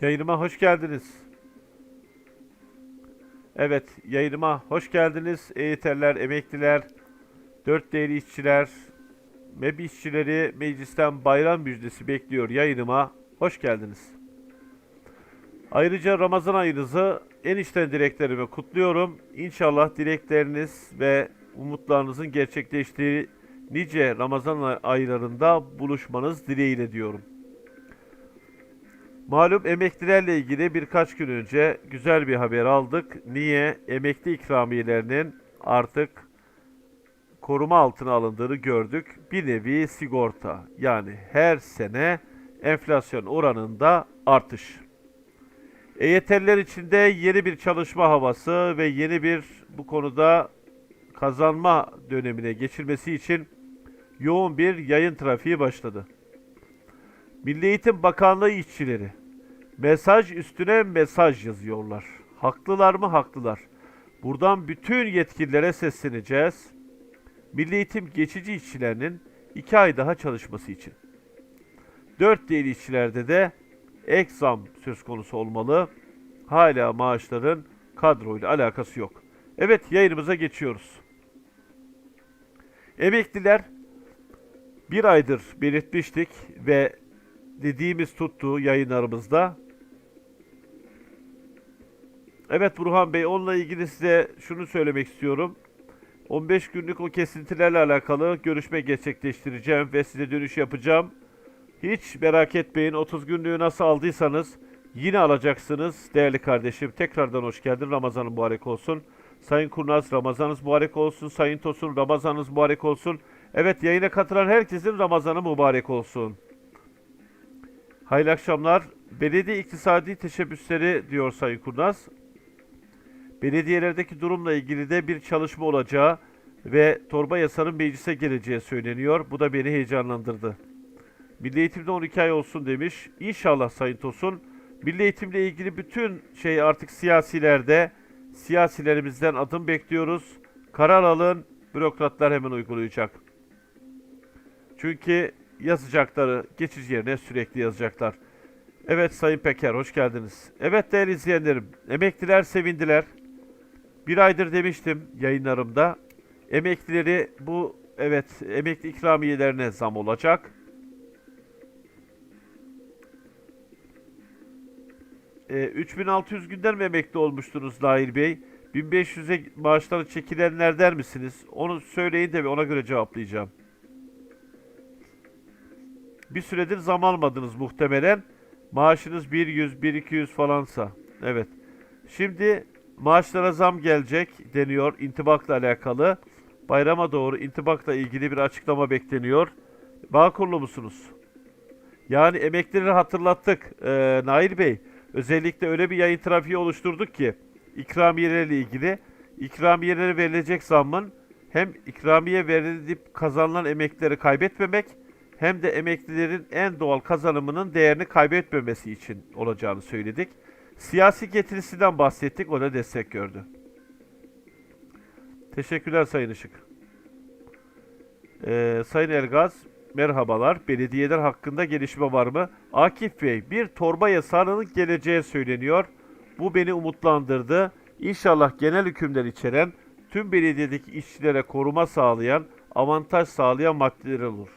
Yayınıma hoş geldiniz. Evet, yayınıma hoş geldiniz. EYT'liler, emekliler, dört değerli işçiler, MEB işçileri meclisten bayram müjdesi bekliyor yayınıma. Hoş geldiniz. Ayrıca Ramazan ayınızı en içten dileklerimi kutluyorum. İnşallah dilekleriniz ve umutlarınızın gerçekleştiği nice Ramazan aylarında buluşmanız dileğiyle diyorum. Malum emeklilerle ilgili birkaç gün önce güzel bir haber aldık. Niye? Emekli ikramiyelerinin artık koruma altına alındığını gördük. Bir nevi sigorta. Yani her sene enflasyon oranında artış. EYT'liler için de yeni bir çalışma havası ve yeni bir bu konuda kazanma dönemine geçilmesi için yoğun bir yayın trafiği başladı. Milli Eğitim Bakanlığı işçileri mesaj üstüne mesaj yazıyorlar. Haklılar mı? Haklılar. Buradan bütün yetkililere sesleneceğiz. Milli Eğitim geçici işçilerinin 2 ay daha çalışması için. 4 değil işçilerde de ek zam söz konusu olmalı. Hala maaşların kadroyla alakası yok. Evet yayınımıza geçiyoruz. Emekliler bir aydır belirtmiştik ve dediğimiz tuttu yayınlarımızda. Evet Burhan Bey onunla ilgili size şunu söylemek istiyorum. 15 günlük o kesintilerle alakalı görüşme gerçekleştireceğim ve size dönüş yapacağım. Hiç merak etmeyin 30 günlüğü nasıl aldıysanız yine alacaksınız değerli kardeşim. Tekrardan hoş geldin Ramazanın mübarek olsun. Sayın Kurnaz Ramazanınız mübarek olsun. Sayın Tosun Ramazanınız mübarek olsun. Evet yayına katılan herkesin Ramazanı mübarek olsun. Hayırlı akşamlar. Belediye iktisadi teşebbüsleri diyor Sayın Kurnaz. Belediyelerdeki durumla ilgili de bir çalışma olacağı ve torba yasanın meclise geleceği söyleniyor. Bu da beni heyecanlandırdı. Milli eğitimde 12 ay olsun demiş. İnşallah Sayın Tosun. Milli eğitimle ilgili bütün şey artık siyasilerde, siyasilerimizden adım bekliyoruz. Karar alın, bürokratlar hemen uygulayacak. Çünkü yazacakları geçici yerine sürekli yazacaklar. Evet Sayın Peker hoş geldiniz. Evet değerli izleyenlerim, emekliler sevindiler. Bir aydır demiştim yayınlarımda. Emeklileri bu evet emekli ikramiyelerine zam olacak. E, 3600 günden mi emekli olmuştunuz Nail Bey? 1500'e maaşları çekilenler der misiniz? Onu söyleyin de ona göre cevaplayacağım. Bir süredir zam almadınız muhtemelen. Maaşınız 100, 1200 falansa. Evet. Şimdi maaşlara zam gelecek deniyor intibakla alakalı. Bayrama doğru intibakla ilgili bir açıklama bekleniyor. Bağkurlu musunuz? Yani emeklileri hatırlattık ee, Nail Bey. Özellikle öyle bir yayın trafiği oluşturduk ki ikramiyelerle ilgili ikramiyelere verilecek zammın hem ikramiye verilip kazanılan emeklileri kaybetmemek hem de emeklilerin en doğal kazanımının değerini kaybetmemesi için olacağını söyledik. Siyasi getirisinden bahsettik, o da destek gördü. Teşekkürler Sayın Işık. Ee, Sayın Ergaz, merhabalar. Belediyeler hakkında gelişme var mı? Akif Bey, bir torba yasağının geleceği söyleniyor. Bu beni umutlandırdı. İnşallah genel hükümler içeren, tüm belediyedeki işçilere koruma sağlayan, avantaj sağlayan maddeler olur.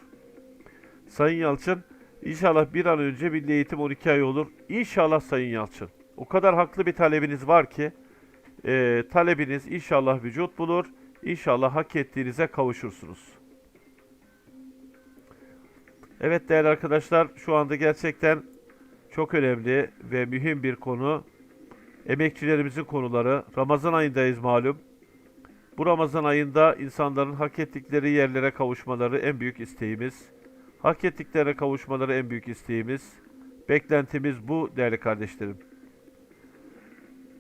Sayın Yalçın, inşallah bir an önce milli eğitim 12 ay olur. İnşallah Sayın Yalçın. O kadar haklı bir talebiniz var ki, e, talebiniz inşallah vücut bulur. İnşallah hak ettiğinize kavuşursunuz. Evet değerli arkadaşlar, şu anda gerçekten çok önemli ve mühim bir konu. Emekçilerimizin konuları. Ramazan ayındayız malum. Bu Ramazan ayında insanların hak ettikleri yerlere kavuşmaları en büyük isteğimiz. Hak ettiklerine kavuşmaları en büyük isteğimiz. Beklentimiz bu değerli kardeşlerim.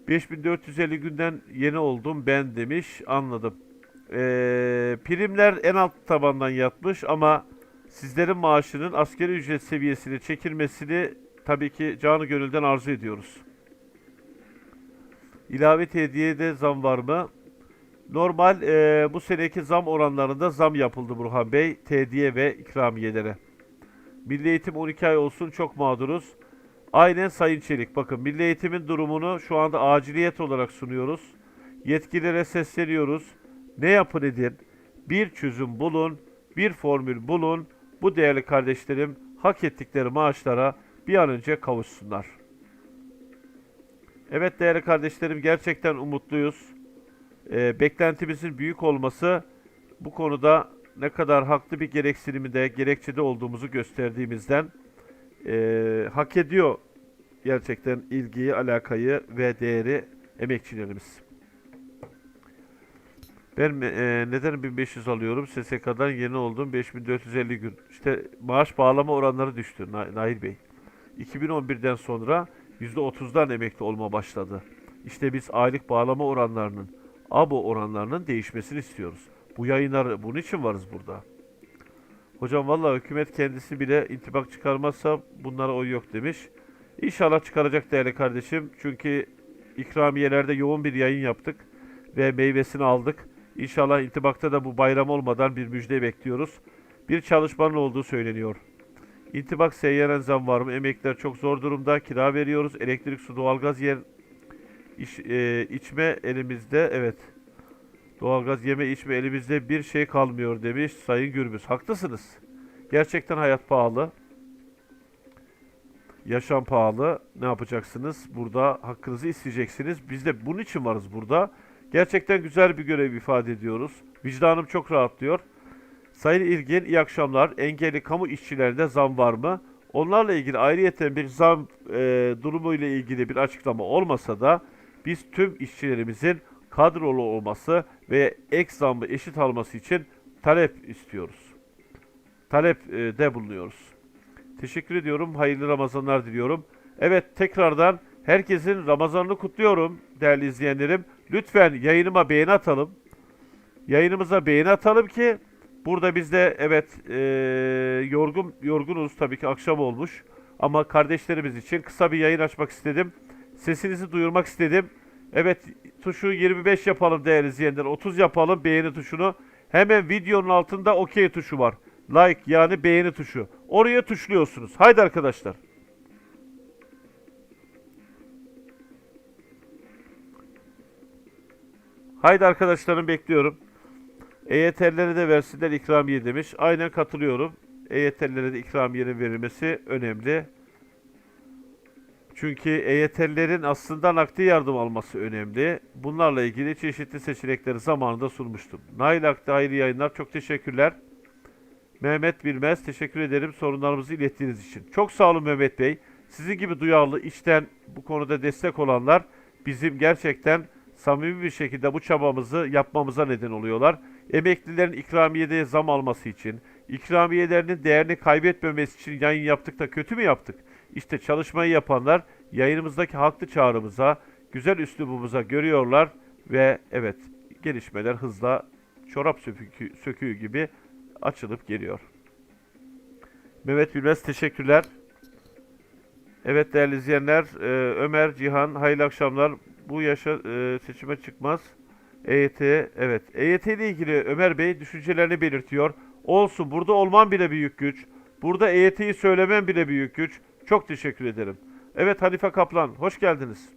5450 günden yeni oldum ben demiş anladım. Ee, primler en alt tabandan yatmış ama sizlerin maaşının askeri ücret seviyesine çekilmesini tabii ki canı gönülden arzu ediyoruz. İlave hediyede zam var mı? Normal e, bu seneki zam oranlarında zam yapıldı Burhan Bey. Tediye ve ikramiyelere. Milli Eğitim 12 ay olsun çok mağduruz. Aynen Sayın Çelik. Bakın Milli Eğitim'in durumunu şu anda aciliyet olarak sunuyoruz. Yetkililere sesleniyoruz. Ne yapın edin? Bir çözüm bulun, bir formül bulun. Bu değerli kardeşlerim hak ettikleri maaşlara bir an önce kavuşsunlar. Evet değerli kardeşlerim gerçekten umutluyuz. Ee, beklentimizin büyük olması bu konuda ne kadar haklı bir gereksinimde, gerekçede olduğumuzu gösterdiğimizden eee, hak ediyor gerçekten ilgiyi, alakayı ve değeri emekçilerimiz. Ben eee, neden 1500 alıyorum? SSK'dan yeni oldum 5450 gün. İşte maaş bağlama oranları düştü Na- Nail Bey. 2011'den sonra %30'dan emekli olma başladı. İşte biz aylık bağlama oranlarının, ABO oranlarının değişmesini istiyoruz. Bu yayınlar bunun için varız burada. Hocam vallahi hükümet kendisi bile intibak çıkarmazsa bunlara oy yok demiş. İnşallah çıkaracak değerli kardeşim. Çünkü ikramiyelerde yoğun bir yayın yaptık ve meyvesini aldık. İnşallah intibakta da bu bayram olmadan bir müjde bekliyoruz. Bir çalışmanın olduğu söyleniyor. İntibak seyyanen zam var mı? Emekliler çok zor durumda. Kira veriyoruz. Elektrik, su, doğalgaz yer iş, e, içme elimizde. Evet. Doğalgaz yeme içme elimizde bir şey kalmıyor demiş Sayın Gürbüz. Haklısınız. Gerçekten hayat pahalı. Yaşam pahalı. Ne yapacaksınız? Burada hakkınızı isteyeceksiniz. Biz de bunun için varız burada. Gerçekten güzel bir görev ifade ediyoruz. Vicdanım çok rahatlıyor. Sayın İlgin iyi akşamlar. Engelli kamu işçilerinde zam var mı? Onlarla ilgili ayrıyeten bir zam e, durumu ile ilgili bir açıklama olmasa da biz tüm işçilerimizin kadrolu olması ve ek zammı eşit alması için talep istiyoruz. Talep e, de bulunuyoruz. Teşekkür ediyorum. Hayırlı Ramazanlar diliyorum. Evet tekrardan herkesin Ramazanını kutluyorum değerli izleyenlerim. Lütfen yayınıma beğeni atalım. Yayınımıza beğeni atalım ki burada biz de evet e, yorgun yorgunuz tabii ki akşam olmuş. Ama kardeşlerimiz için kısa bir yayın açmak istedim. Sesinizi duyurmak istedim. Evet tuşu 25 yapalım değerli izleyenler. 30 yapalım beğeni tuşunu. Hemen videonun altında OK tuşu var. Like yani beğeni tuşu. Oraya tuşluyorsunuz. Haydi arkadaşlar. Haydi arkadaşlarım bekliyorum. EYT'lilere de versinler ikramiye demiş. Aynen katılıyorum. EYT'lilere de ikramiyenin verilmesi önemli. Çünkü EYT'lilerin aslında nakdi yardım alması önemli. Bunlarla ilgili çeşitli seçenekleri zamanında sunmuştum. Nail Akti hayırlı yayınlar. Çok teşekkürler. Mehmet Bilmez teşekkür ederim sorunlarımızı ilettiğiniz için. Çok sağ olun Mehmet Bey. Sizin gibi duyarlı, içten bu konuda destek olanlar bizim gerçekten samimi bir şekilde bu çabamızı yapmamıza neden oluyorlar. Emeklilerin ikramiyede zam alması için, ikramiyelerinin değerini kaybetmemesi için yayın yaptık da kötü mü yaptık? İşte çalışmayı yapanlar yayınımızdaki haklı çağrımıza, güzel üslubumuza görüyorlar ve evet gelişmeler hızla çorap söküğü, söküğü gibi açılıp geliyor. Mehmet Bilmez teşekkürler. Evet değerli izleyenler, e, Ömer, Cihan, hayırlı akşamlar. Bu yaşa e, seçime çıkmaz. EYT, evet. EYT ile ilgili Ömer Bey düşüncelerini belirtiyor. Olsun, burada olman bile büyük güç. Burada EYT'yi söylemen bile büyük güç. Çok teşekkür ederim. Evet Hanife Kaplan, hoş geldiniz.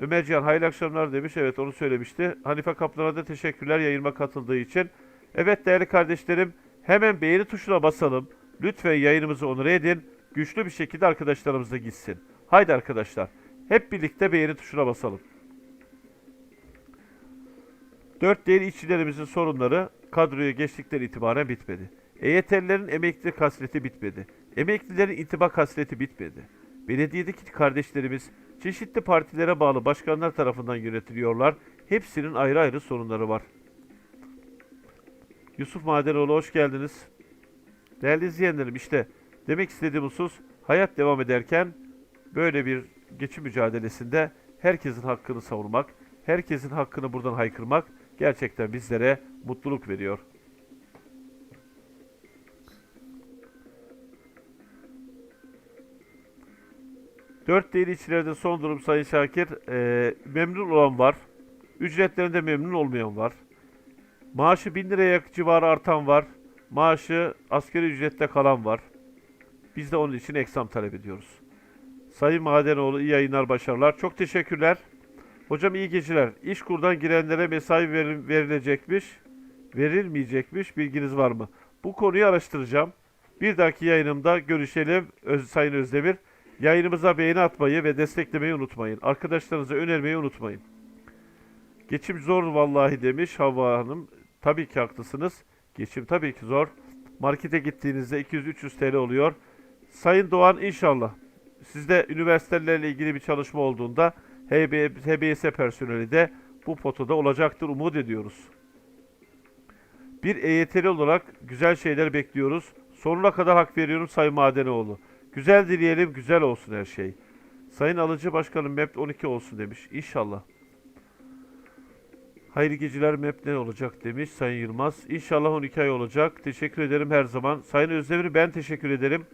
Ömer Cihan, hayırlı akşamlar demiş. Evet onu söylemişti. Hanife Kaplan'a da teşekkürler yayınıma katıldığı için. Evet değerli kardeşlerim, hemen beğeni tuşuna basalım. Lütfen yayınımızı onur edin. Güçlü bir şekilde arkadaşlarımıza gitsin. Haydi arkadaşlar, hep birlikte beğeni tuşuna basalım. Dört değerli işçilerimizin sorunları kadroya geçtikleri itibaren bitmedi. EYT'lilerin emeklilik hasreti bitmedi. Emeklilerin intibak hasreti bitmedi. Belediyedeki kardeşlerimiz çeşitli partilere bağlı başkanlar tarafından yönetiliyorlar. Hepsinin ayrı ayrı sorunları var. Yusuf Madenoğlu hoş geldiniz. Değerli izleyenlerim işte demek istediğim husus hayat devam ederken böyle bir geçim mücadelesinde herkesin hakkını savunmak, herkesin hakkını buradan haykırmak gerçekten bizlere mutluluk veriyor. Dört değil içlerde son durum Sayın Şakir. Ee, memnun olan var. Ücretlerinde memnun olmayan var. Maaşı 1000 liraya civarı artan var. Maaşı asgari ücrette kalan var. Biz de onun için eksam talep ediyoruz. Sayın Madenoğlu iyi yayınlar, başarılar. Çok teşekkürler. Hocam iyi geceler. İşkur'dan girenlere mesai veril- verilecekmiş, verilmeyecekmiş bilginiz var mı? Bu konuyu araştıracağım. Bir dahaki yayınımda görüşelim Öz- Sayın Özdemir. Yayınımıza beğeni atmayı ve desteklemeyi unutmayın. Arkadaşlarınıza önermeyi unutmayın. Geçim zor vallahi demiş Havva Hanım. Tabii ki haklısınız. Geçim tabii ki zor. Markete gittiğinizde 200-300 TL oluyor. Sayın Doğan inşallah sizde üniversitelerle ilgili bir çalışma olduğunda HB, HBS personeli de bu potoda olacaktır umut ediyoruz. Bir EYT'li olarak güzel şeyler bekliyoruz. Sonuna kadar hak veriyorum Sayın Madenoğlu. Güzel dileyelim, güzel olsun her şey. Sayın Alıcı Başkanım MEP 12 olsun demiş. İnşallah. Hayırlı geceler MEP ne olacak demiş Sayın Yılmaz. İnşallah 12 ay olacak. Teşekkür ederim her zaman. Sayın Özdemir ben teşekkür ederim.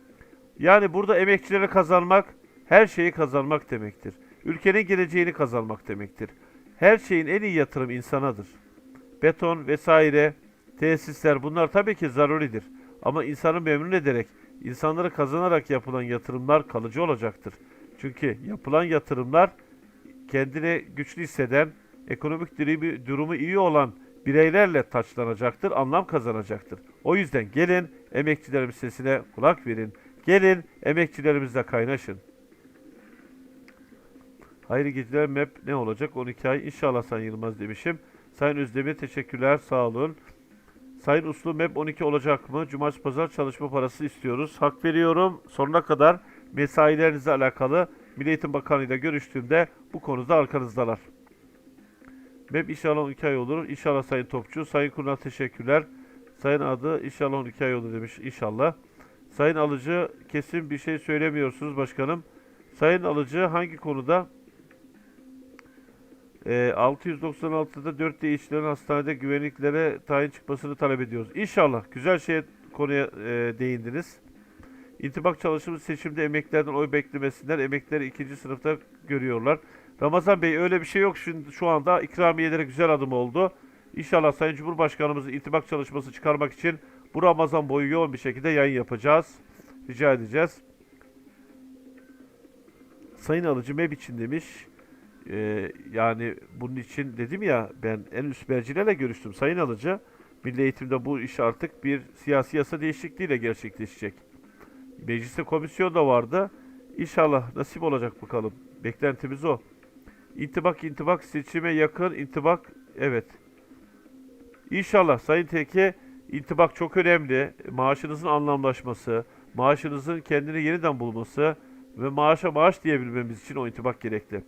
Yani burada emekçilere kazanmak her şeyi kazanmak demektir. Ülkenin geleceğini kazanmak demektir. Her şeyin en iyi yatırım insanadır. Beton vesaire, tesisler bunlar tabii ki zaruridir. Ama insanı memnun ederek, insanları kazanarak yapılan yatırımlar kalıcı olacaktır. Çünkü yapılan yatırımlar kendine güçlü hisseden, ekonomik durumu, iyi olan bireylerle taçlanacaktır, anlam kazanacaktır. O yüzden gelin emekçilerimiz sesine kulak verin. Gelin emekçilerimizle kaynaşın. Hayırlı geceler MEP ne olacak? 12 ay inşallah Sayın Yılmaz demişim. Sayın Özdemir teşekkürler sağ olun. Sayın Uslu MEP 12 olacak mı? Cumartesi pazar çalışma parası istiyoruz. Hak veriyorum. Sonuna kadar mesailerinizle alakalı Milli Eğitim Bakanı ile görüştüğümde bu konuda arkanızdalar. MEP inşallah 12 ay olur. İnşallah Sayın Topçu. Sayın Kurnal teşekkürler. Sayın Adı inşallah 12 ay olur demiş. İnşallah. Sayın Alıcı kesin bir şey söylemiyorsunuz başkanım. Sayın Alıcı hangi konuda? Ee, 696'da 4 değiştiren hastanede güvenliklere tayin çıkmasını talep ediyoruz. İnşallah güzel şeye konuya e, değindiniz. İntibak çalışımı seçimde emeklilerden oy beklemesinler. Emeklileri ikinci sınıfta görüyorlar. Ramazan Bey öyle bir şey yok. Şimdi şu anda ikramiyelere güzel adım oldu. İnşallah Sayın Cumhurbaşkanımızın intibak çalışması çıkarmak için bu Ramazan boyu yoğun bir şekilde yayın yapacağız. Rica edeceğiz. Sayın Alıcı MEB için demiş. Ee, yani bunun için dedim ya ben en üst mercilerle görüştüm. Sayın Alıcı Milli Eğitim'de bu iş artık bir siyasi yasa değişikliğiyle gerçekleşecek. Mecliste komisyon da vardı. İnşallah nasip olacak bakalım. Beklentimiz o. İntibak intibak seçime yakın intibak evet. İnşallah Sayın Teke intibak çok önemli. Maaşınızın anlamlaşması, maaşınızın kendini yeniden bulması ve maaşa maaş diyebilmemiz için o intibak gerekli.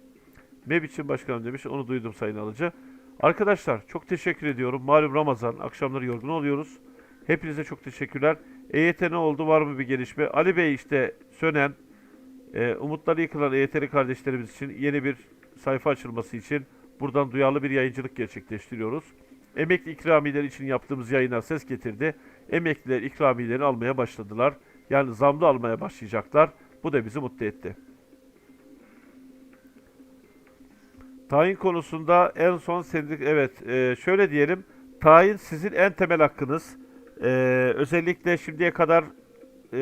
MEB için başkanım demiş. Onu duydum Sayın Alıcı. Arkadaşlar çok teşekkür ediyorum. Malum Ramazan. Akşamları yorgun oluyoruz. Hepinize çok teşekkürler. EYT ne oldu? Var mı bir gelişme? Ali Bey işte Sönen, e, umutları yıkılan EYT'li kardeşlerimiz için yeni bir sayfa açılması için buradan duyarlı bir yayıncılık gerçekleştiriyoruz. Emekli ikramiyeleri için yaptığımız yayına ses getirdi. Emekliler ikramiyelerini almaya başladılar. Yani zamlı almaya başlayacaklar. Bu da bizi mutlu etti. Tayin konusunda en son sendik evet e, şöyle diyelim tayin sizin en temel hakkınız. E, özellikle şimdiye kadar e,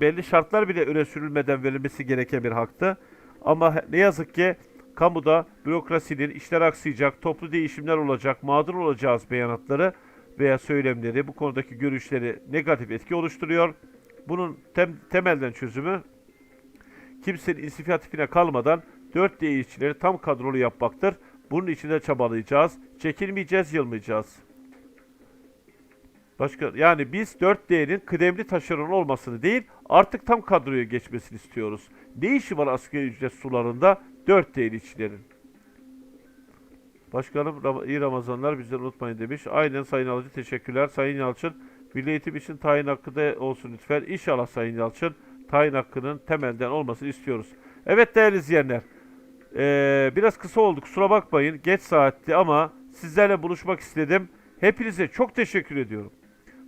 belli şartlar bile öne sürülmeden verilmesi gereken bir haktı. Ama ne yazık ki kamuda bürokrasinin işler aksayacak, toplu değişimler olacak, mağdur olacağız beyanatları veya söylemleri bu konudaki görüşleri negatif etki oluşturuyor. Bunun tem- temelden çözümü kimsenin inisiyatifine kalmadan 4 işçileri tam kadrolu yapmaktır. Bunun için de çabalayacağız. Çekilmeyeceğiz, yılmayacağız. Başka yani biz 4D'nin kıdemli taşeron olmasını değil, artık tam kadroya geçmesini istiyoruz. Ne işi var asgari ücret sularında 4D işçilerin? Başkanım iyi Ramazanlar bizden unutmayın demiş. Aynen Sayın Alıcı teşekkürler. Sayın Yalçın Milli Eğitim için tayin hakkı da olsun lütfen. İnşallah Sayın Yalçın tayin hakkının temelden olmasını istiyoruz. Evet değerli izleyenler. Ee, biraz kısa oldu kusura bakmayın. Geç saatti ama sizlerle buluşmak istedim. Hepinize çok teşekkür ediyorum.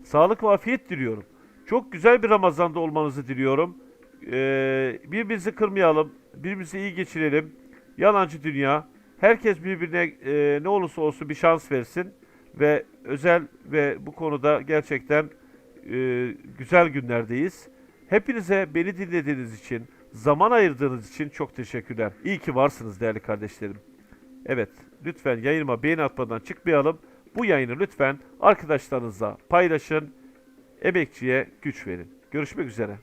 Sağlık ve afiyet diliyorum. Çok güzel bir Ramazan'da olmanızı diliyorum. Ee, birbirimizi kırmayalım. Birbirimizi iyi geçirelim. Yalancı dünya. Herkes birbirine e, ne olursa olsun bir şans versin. Ve özel ve bu konuda gerçekten e, güzel günlerdeyiz. Hepinize beni dinlediğiniz için, Zaman ayırdığınız için çok teşekkürler. İyi ki varsınız değerli kardeşlerim. Evet, lütfen yayınıma beğeni atmadan çıkmayalım. Bu yayını lütfen arkadaşlarınızla paylaşın. Emekçiye güç verin. Görüşmek üzere.